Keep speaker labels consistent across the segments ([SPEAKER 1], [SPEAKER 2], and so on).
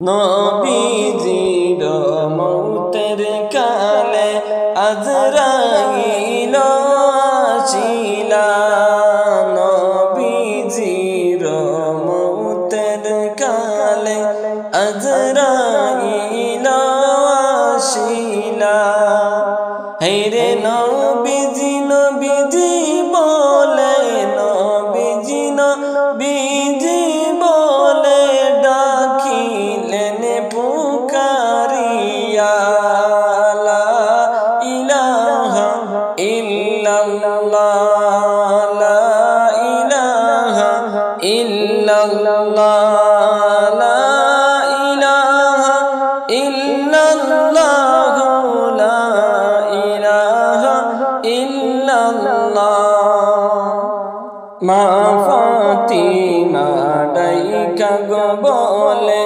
[SPEAKER 1] নবীজির মৌতের কালে আজরাইল মা ফাতিমা ডাইকা গো বলে,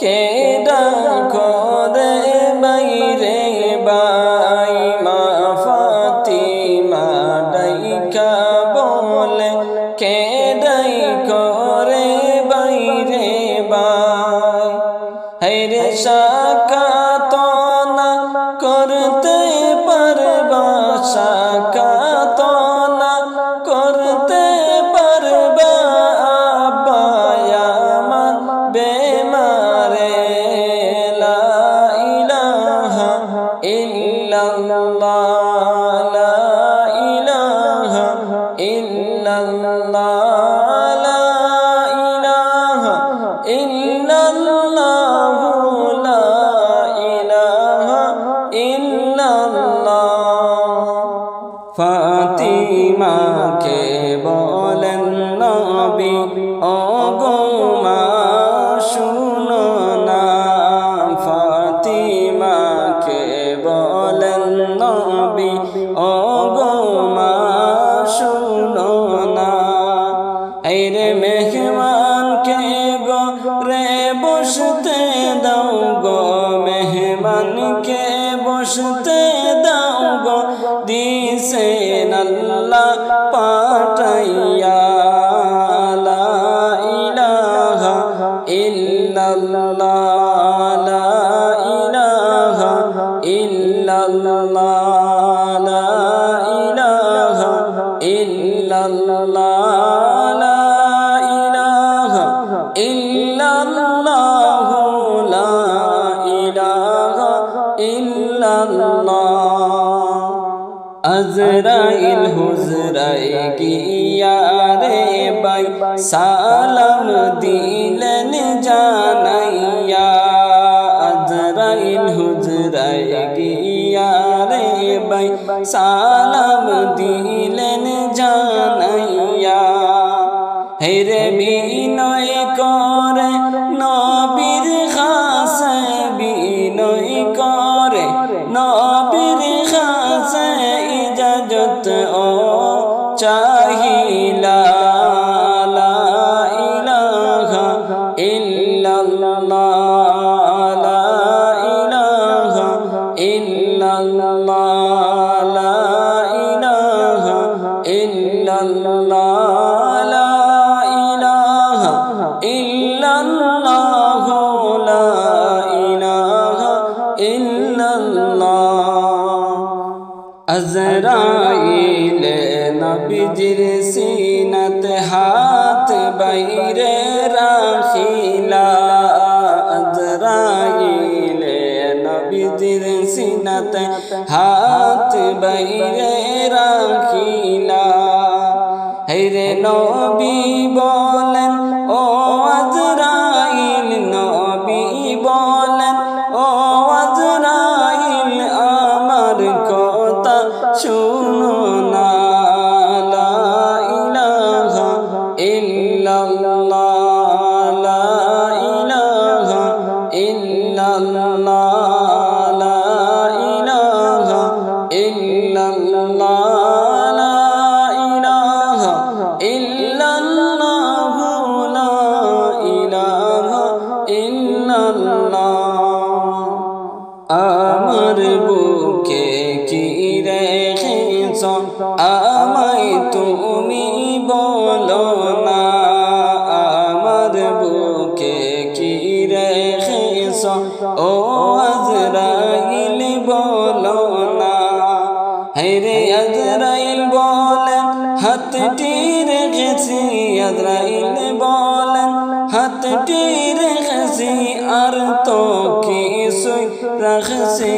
[SPEAKER 1] কে ডাকো রে বাইরে বাই? মা ফাতিমা ডাইকা বলে, কে ডাইকো রে সাকাত ফাতিমাকে বলেন নবী ও গো মা শুনো না। ফাতিমাকে বলেন নবী ও আজরাইল হুজরাই গিয়া রে বাই সালাম দিলেন জানাইয়া বাই সালাম দিলেন জানাইয়া। হেরে বিনয় করে, নবীর খাসে বিনয় করে, নবীর খাসে ইজাজত ও আজরাইল নবীজির সিনাত হাত বাইরে রাখিলা। আজরাইল নবীজির সিনাত হাত বাইরে রাখিলা। হেরে নবী বলেন, ও ও আজরাইল বলো না। হেরে আজরাইল বলেন হাতটি রেখেছি, আজরাইল বলেন হাতটি রেখেছি, আর তো কিছুই রাখছি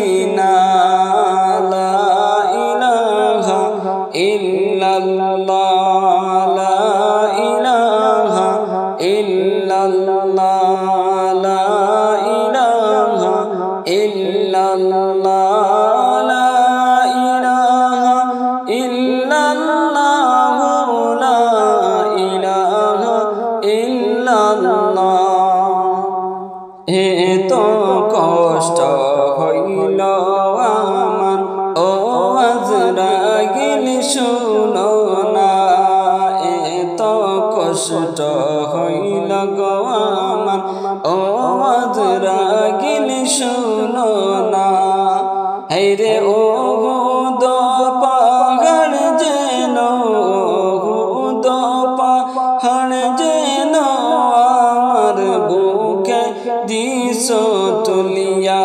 [SPEAKER 1] কষ্ট হইল গো আমার ও শুনো না। হেরে ও পাহাড় যেন যেন তুলিয়া।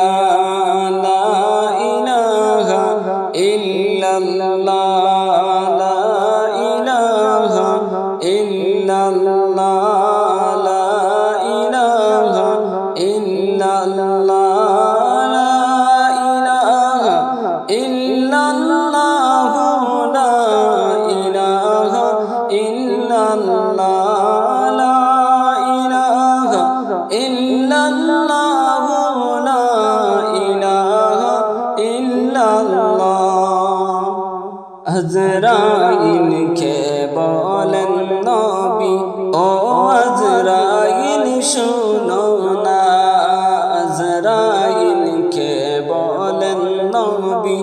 [SPEAKER 1] আজরাইলকে বলেন নবী ও আজরাইল শুনো না। আজরাইলকে বলেন নবী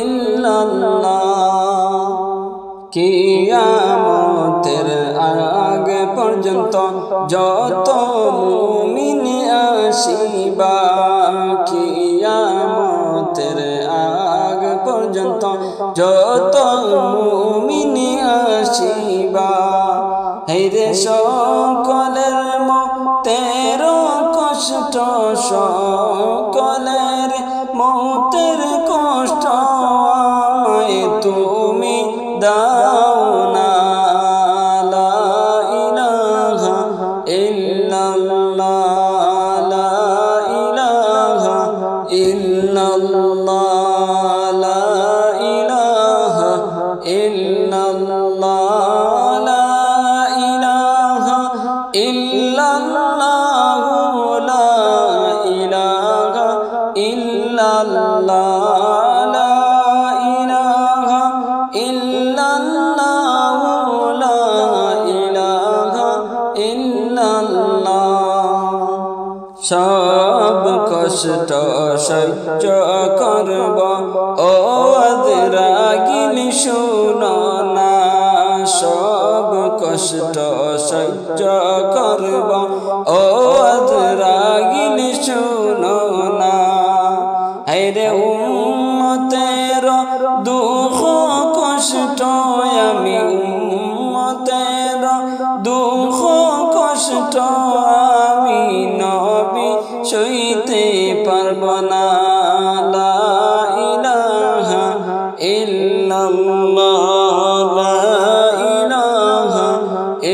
[SPEAKER 1] ইল্লাল্লাহ। কিয়ামতের আগে পর্যন্ত যত মুমিন আসিবা, কিয়ামতের আগে পর্যন্ত যত মুমিন আসিবা, হেরে সকলের মতের কষ্ট, সকলের মতের কষ্ট সহ্য করব। ও আদরাগিল শুনো না, সব কষ্ট সহ্য করব। ও আদরাগিল শুনো না হেরে উম্মতের দুঃখ কষ্ট, আমি উম্মতের দুঃখ কষ্ট, আমি নবী সইতে পারব না লা ইলাহা ইল্লাল্লাহ, লা ইলাহা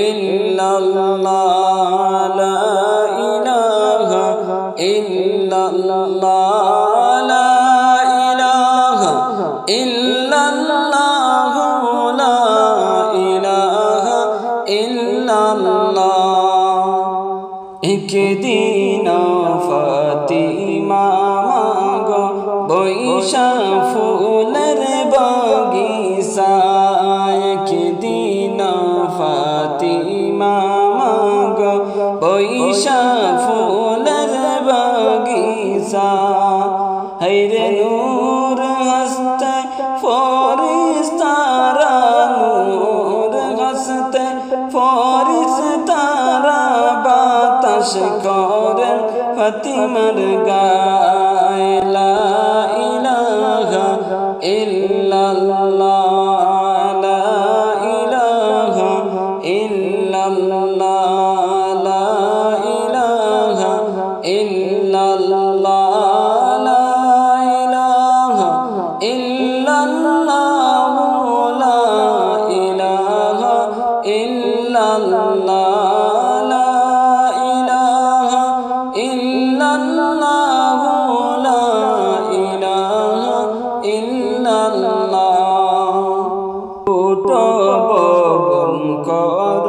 [SPEAKER 1] ইল্লাল্লাহ, লা ইলাহা ইল্লাল্লাহ, লা ইলাহা ইল্লাল্লাহ, লা ইলাহা ইল্লাল্লাহ। বাতাস করে ফতিমার গায়। কর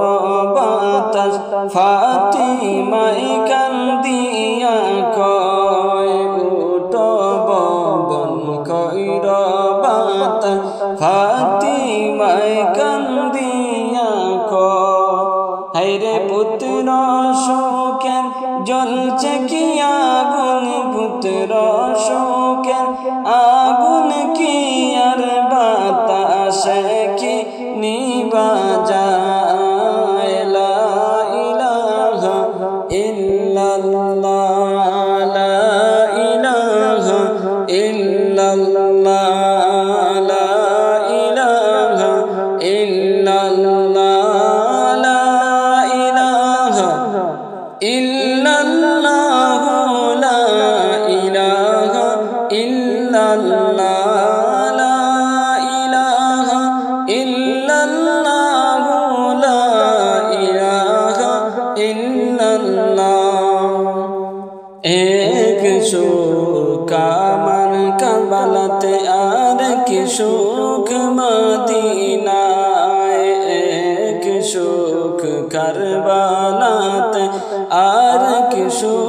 [SPEAKER 1] বাতাস ফাতিমাই কান্দিয়া কয় উটো ববন কইর বাতাস ফাতিমাই কান্দিয়া কয় হাইরে পুত্র শোকের জ্বলছে কি আগুন, পুত্র শোকের আগুন কি আর বাতাসে? এক সুখ আমার কাবালাতে আর কি সুখ মদিনায় এক সুখ কারবালাতে আর কি সুখ